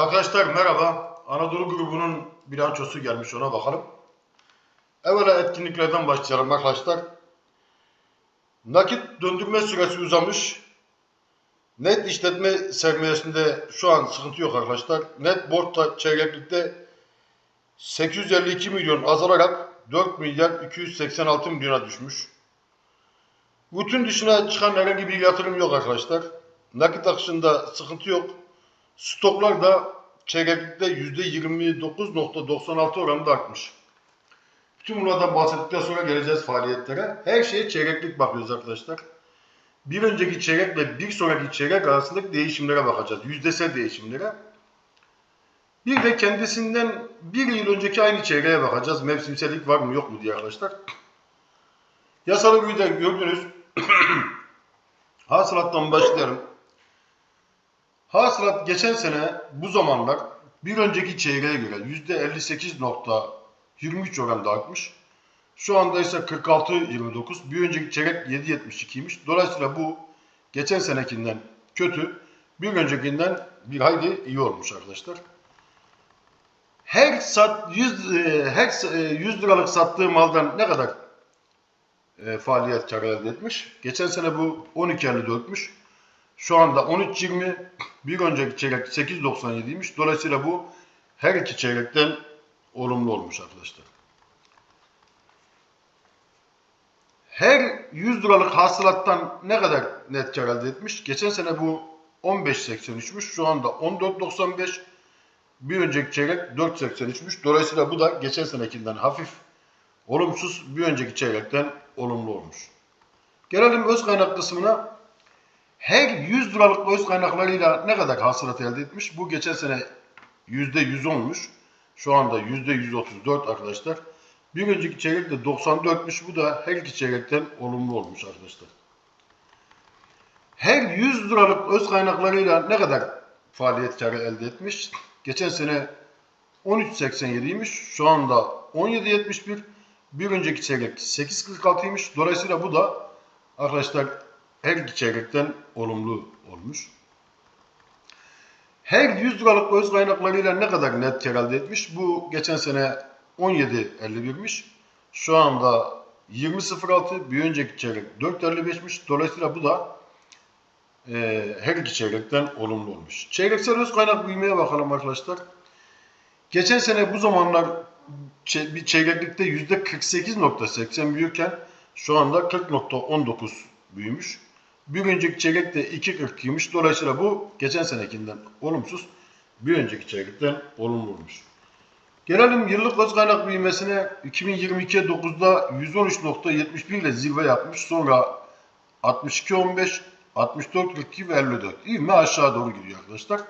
Arkadaşlar merhaba. Anadolu grubunun bilançosu gelmiş ona bakalım. Evvela etkinliklerden başlayalım arkadaşlar. Nakit döndürme süresi uzamış. Net işletme sermayesinde şu an sıkıntı yok arkadaşlar. Net borç çeyreklikte 852 milyon azalarak 4 milyar 286 milyona düşmüş. Bütün dışına çıkan herhangi bir yatırım yok arkadaşlar. Nakit akışında sıkıntı yok. Stoklar da çeyreklikte %29.96 oranında artmış. Bütün bunlardan bahsettikten sonra geleceğiz faaliyetlere. Her şeye çeyreklik bakıyoruz arkadaşlar. Bir önceki çeyrekle bir sonraki çeyrek arasındaki değişimlere bakacağız. Yüzdesel değişimlere. Bir de kendisinden bir yıl önceki aynı çeyreğe bakacağız. Mevsimsellik var mı yok mu diye arkadaşlar. Yasalı bir de gördünüz. Hasılattan başlayalım. Hasılat geçen sene bu zamanlar bir önceki çeyreğe göre %58.23 oranında artmış. Şu anda ise 46.29. Bir önceki çeyrek 7.72'ymiş. Dolayısıyla bu geçen senekinden kötü, bir öncekinden bir hayli iyi olmuş arkadaşlar. Her sat 100 e, her s- e, 100 liralık sattığı maldan ne kadar e, faaliyet karı elde etmiş? Geçen sene bu 12.54'müş. Şu anda 13.20, bir önceki çeyrek 8.97'ymiş. Dolayısıyla bu her iki çeyrekten olumlu olmuş arkadaşlar. Her 100 liralık hasılattan ne kadar net kar elde etmiş? Geçen sene bu 15.83'müş. Şu anda 14.95. Bir önceki çeyrek 4.83'müş. Dolayısıyla bu da geçen senekinden hafif olumsuz, bir önceki çeyrekten olumlu olmuş. Gelelim öz kaynak kısmına. Her 100 liralık öz kaynaklarıyla ne kadar hasılat elde etmiş? Bu geçen sene %110'muş. Şu anda %134 arkadaşlar. Bir önceki çeyrek de 94'müş. Bu da her iki çeyrekten olumlu olmuş arkadaşlar. Her 100 liralık öz kaynaklarıyla ne kadar faaliyet karı elde etmiş? Geçen sene 13.87'ymiş. Şu anda 17.71. Bir önceki çeyrek 8.46'ymış. Dolayısıyla bu da arkadaşlar her iki çeyrekten olumlu olmuş. Her 100 liralık öz kaynaklarıyla ne kadar net kar elde etmiş? Bu geçen sene 17.51'miş. Şu anda 20.06. Bir önceki çeyrek 4.55'miş. Dolayısıyla bu da e, her iki çeyrekten olumlu olmuş. Çeyreksel öz kaynak büyümeye bakalım arkadaşlar. Geçen sene bu zamanlar bir çeyreklikte %48.80 büyürken şu anda 40.19 büyümüş. Bir önceki çeyrekte 2.42'ymiş. Dolayısıyla bu geçen senekinden olumsuz. Bir önceki çeyrekten olumlu olmuş. Gelelim yıllık öz kaynak büyümesine 2022'ye 9'da 113.71 ile zirve yapmış. Sonra 62.15, 64.42 ve 54. İvme aşağı doğru gidiyor arkadaşlar.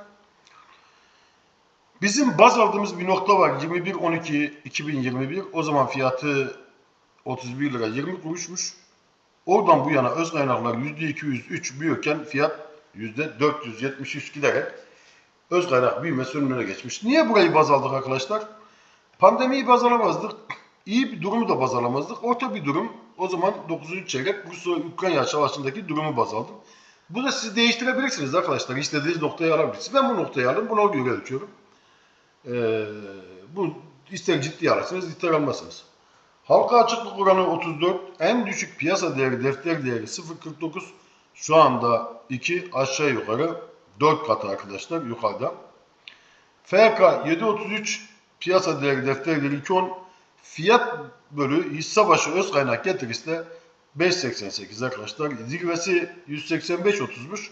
Bizim baz aldığımız bir nokta var. 21.12.2021. O zaman fiyatı 31 lira 20 kuruşmuş. Oradan bu yana öz kaynaklar %203 büyürken fiyat %473 giderek öz kaynak büyümesi önüne geçmiş. Niye burayı baz aldık arkadaşlar? Pandemiyi baz alamazdık. İyi bir durumu da baz alamazdık. Orta bir durum. O zaman 9. çeyrek Rusya-Ukrayna savaşındaki durumu baz aldım. Bu da siz değiştirebilirsiniz arkadaşlar. İstediğiniz noktayı alabilirsiniz. Ben bu noktayı aldım. Buna göre ölçüyorum. Ee, bu ister ciddi alırsınız, ister almazsınız. Halka açıklık oranı 34. En düşük piyasa değeri, defter değeri 0.49. Şu anda 2 aşağı yukarı 4 katı arkadaşlar yukarıda. FK 7.33 piyasa değeri, defter değeri 2.10. Fiyat bölü hisse başı öz kaynak getirisi de 5.88 arkadaşlar. Zirvesi 185.30'muş.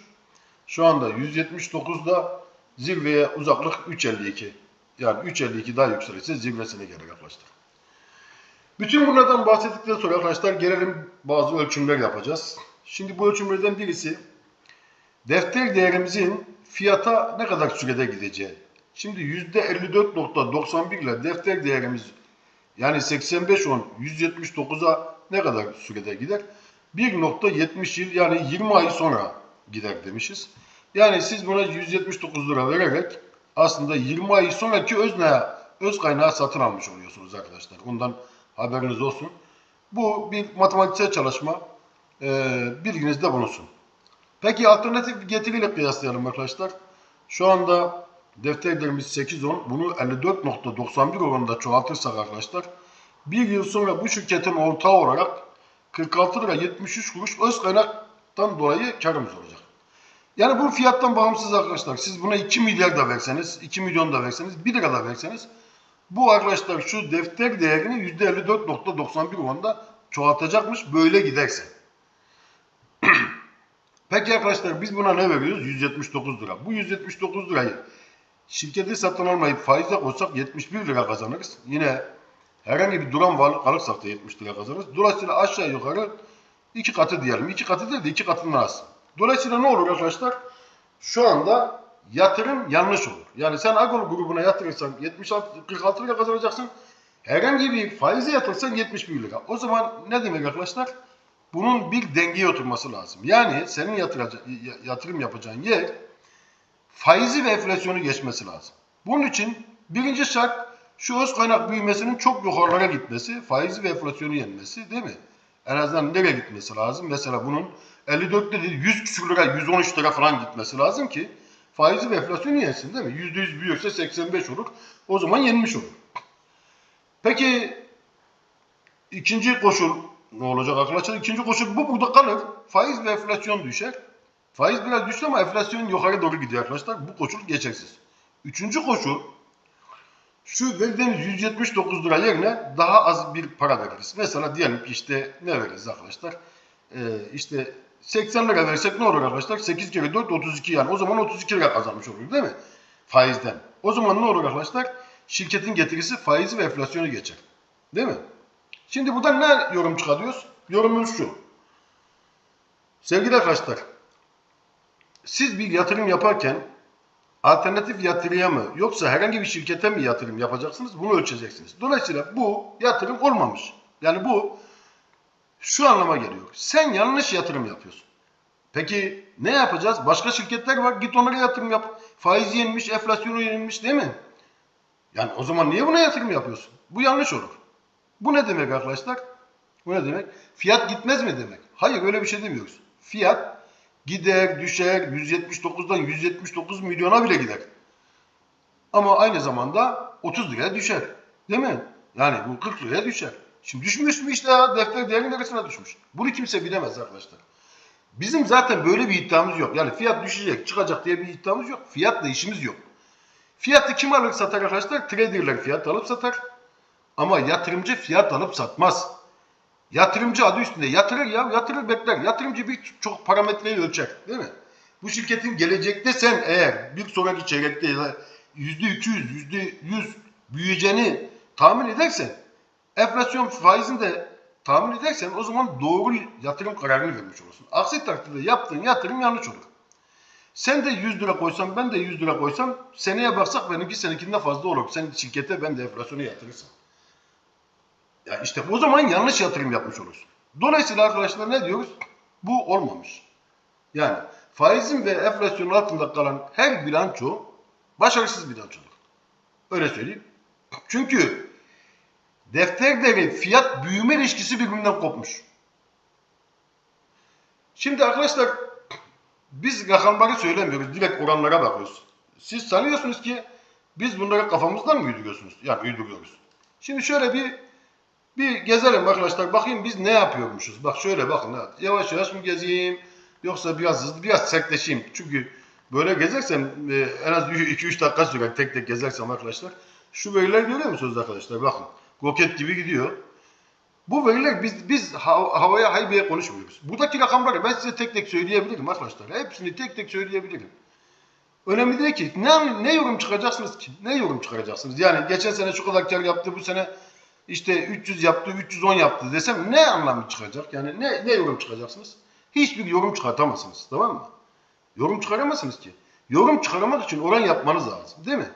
Şu anda 179'da zirveye uzaklık 3.52. Yani 3.52 daha yükselirse zirvesine gelir arkadaşlar. Bütün bunlardan bahsettikten sonra arkadaşlar gelelim bazı ölçümler yapacağız. Şimdi bu ölçümlerden birisi defter değerimizin fiyata ne kadar sürede gideceği. Şimdi %54.91 ile defter değerimiz yani 85.10 179'a ne kadar sürede gider? 1.70 yıl yani 20 ay sonra gider demişiz. Yani siz buna 179 lira vererek aslında 20 ay sonraki öz, öz kaynağı satın almış oluyorsunuz arkadaşlar. Ondan haberiniz olsun. Bu bir matematiksel çalışma. E, bilginizde bulunsun. Peki alternatif getiriyle kıyaslayalım arkadaşlar. Şu anda defterlerimiz 8-10 bunu 54.91 oranında çoğaltırsak arkadaşlar bir yıl sonra bu şirketin ortağı olarak 46 lira 73 kuruş öz kaynaktan dolayı karımız olacak. Yani bu fiyattan bağımsız arkadaşlar. Siz buna 2 milyar da verseniz, 2 milyon da verseniz, 1 lira da verseniz bu arkadaşlar şu defter değerini %54.91 oranında çoğaltacakmış böyle giderse. Peki arkadaşlar biz buna ne veriyoruz? 179 lira. Bu 179 lirayı şirketi satın almayıp faize koysak 71 lira kazanırız. Yine herhangi bir duran varlık alırsak da 70 lira kazanırız. Dolayısıyla aşağı yukarı iki katı diyelim. İki katı değil de iki katından az. Dolayısıyla ne olur arkadaşlar? Şu anda yatırım yanlış olur. Yani sen Agol grubuna yatırırsan 76, 46 lira kazanacaksın. Herhangi bir faize yatırsan 71 lira. O zaman ne demek arkadaşlar? Bunun bir dengeye oturması lazım. Yani senin yatırım yapacağın yer faizi ve enflasyonu geçmesi lazım. Bunun için birinci şart şu öz kaynak büyümesinin çok yukarılara gitmesi, faizi ve enflasyonu yenmesi değil mi? En azından nereye gitmesi lazım? Mesela bunun 54'te değil 100 küsur lira, 113 lira falan gitmesi lazım ki faizi ve enflasyonu yensin değil mi? %100 büyürse 85 olur. O zaman yenmiş olur. Peki ikinci koşul ne olacak arkadaşlar? İkinci koşul bu burada kalır. Faiz ve enflasyon düşer. Faiz biraz düştü ama enflasyon yukarı doğru gidiyor arkadaşlar. Bu koşul geçersiz. Üçüncü koşul şu verdiğimiz 179 lira yerine daha az bir para veririz. Mesela diyelim ki işte ne veririz arkadaşlar? Ee, işte 80 lira versek ne olur arkadaşlar? 8 kere 4 32 yani. O zaman 32 lira kazanmış olur değil mi? Faizden. O zaman ne olur arkadaşlar? Şirketin getirisi faizi ve enflasyonu geçer. Değil mi? Şimdi buradan ne yorum çıkarıyoruz? Yorumumuz şu. Sevgili arkadaşlar, siz bir yatırım yaparken alternatif yatırıya mı yoksa herhangi bir şirkete mi yatırım yapacaksınız? Bunu ölçeceksiniz. Dolayısıyla bu yatırım olmamış. Yani bu şu anlama geliyor. Sen yanlış yatırım yapıyorsun. Peki ne yapacağız? Başka şirketler var. Git onlara yatırım yap. Faiz yenilmiş, enflasyonu yenilmiş değil mi? Yani o zaman niye buna yatırım yapıyorsun? Bu yanlış olur. Bu ne demek arkadaşlar? Bu ne demek? Fiyat gitmez mi demek? Hayır öyle bir şey demiyoruz. Fiyat gider, düşer, 179'dan 179 milyona bile gider. Ama aynı zamanda 30 liraya düşer. Değil mi? Yani bu 40 liraya düşer. Şimdi düşmüş mü işte ya defter değerinin neresine düşmüş? Bunu kimse bilemez arkadaşlar. Bizim zaten böyle bir iddiamız yok. Yani fiyat düşecek, çıkacak diye bir iddiamız yok. Fiyatla işimiz yok. Fiyatı kim alır satar arkadaşlar? Traderler fiyat alıp satar. Ama yatırımcı fiyat alıp satmaz. Yatırımcı adı üstünde yatırır ya, yatırır bekler. Yatırımcı bir çok parametreyi ölçer değil mi? Bu şirketin gelecekte sen eğer bir sonraki çeyrekte yüzde 200, yüzde 100 büyüyeceğini tahmin edersen, enflasyon faizini de tahmin edersen o zaman doğru yatırım kararını vermiş olursun. Aksi takdirde yaptığın yatırım yanlış olur. Sen de 100 lira koysan, ben de 100 lira koysam seneye baksak benimki seninkinden fazla olur. Sen şirkete ben de enflasyonu yatırırsam. Ya işte o zaman yanlış yatırım yapmış olursun. Dolayısıyla arkadaşlar ne diyoruz? Bu olmamış. Yani faizin ve enflasyonun altında kalan her bilanço başarısız bilançodur. Öyle söyleyeyim. Çünkü defter değeri fiyat büyüme ilişkisi birbirinden kopmuş. Şimdi arkadaşlar biz rakamları söylemiyoruz. Direkt oranlara bakıyoruz. Siz sanıyorsunuz ki biz bunları kafamızdan mı uyduruyorsunuz? Yani uyduruyoruz. Şimdi şöyle bir bir gezelim arkadaşlar. Bakayım biz ne yapıyormuşuz. Bak şöyle bakın. Yavaş yavaş mı gezeyim? Yoksa biraz hızlı biraz sertleşeyim. Çünkü böyle gezersem e, en az 2-3 dakika sürer tek tek gezersem arkadaşlar. Şu veriler görüyor musunuz arkadaşlar? Bakın. Roket gibi gidiyor. Bu veriler biz biz hav- havaya haybeye konuşmuyoruz. Buradaki rakamları ben size tek tek söyleyebilirim arkadaşlar. Hepsini tek tek söyleyebilirim. Önemli değil ki. Ne, ne yorum çıkaracaksınız ki? Ne yorum çıkaracaksınız? Yani geçen sene şu kadar kar yaptı, bu sene işte 300 yaptı, 310 yaptı desem ne anlamı çıkacak? Yani ne, ne yorum çıkacaksınız? Hiçbir yorum çıkartamazsınız. Tamam mı? Yorum çıkaramazsınız ki. Yorum çıkaramak için oran yapmanız lazım. Değil mi?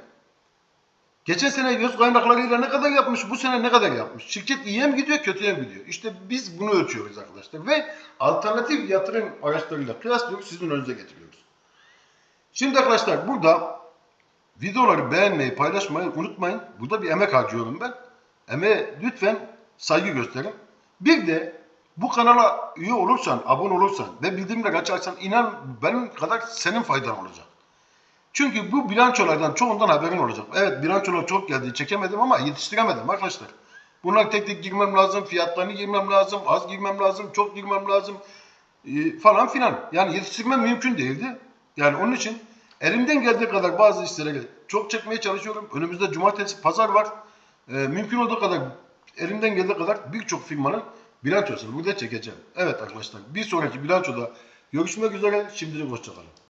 Geçen sene göz kaynaklarıyla ne kadar yapmış, bu sene ne kadar yapmış? Şirket iyiye mi gidiyor, kötüye mi gidiyor? İşte biz bunu ölçüyoruz arkadaşlar. Ve alternatif yatırım araçlarıyla kıyaslıyoruz, sizin önünüze getiriyoruz. Şimdi arkadaşlar burada videoları beğenmeyi, paylaşmayı unutmayın. Burada bir emek harcıyorum ben. Emeğe lütfen saygı gösterin. Bir de bu kanala üye olursan, abone olursan ve bildirimleri açarsan inan benim kadar senin faydan olacak. Çünkü bu bilançolardan çoğundan haberin olacak. Evet bilançolar çok geldi çekemedim ama yetiştiremedim arkadaşlar. Bunlar tek tek girmem lazım, fiyatlarını girmem lazım, az girmem lazım, çok girmem lazım e, falan filan. Yani yetiştirmem mümkün değildi. Yani onun için elimden geldiği kadar bazı işleri çok çekmeye çalışıyorum. Önümüzde cumartesi, pazar var. E, mümkün olduğu kadar elimden geldiği kadar birçok firmanın bilançosunu burada çekeceğim. Evet arkadaşlar bir sonraki bilançoda görüşmek üzere. Şimdilik hoşçakalın.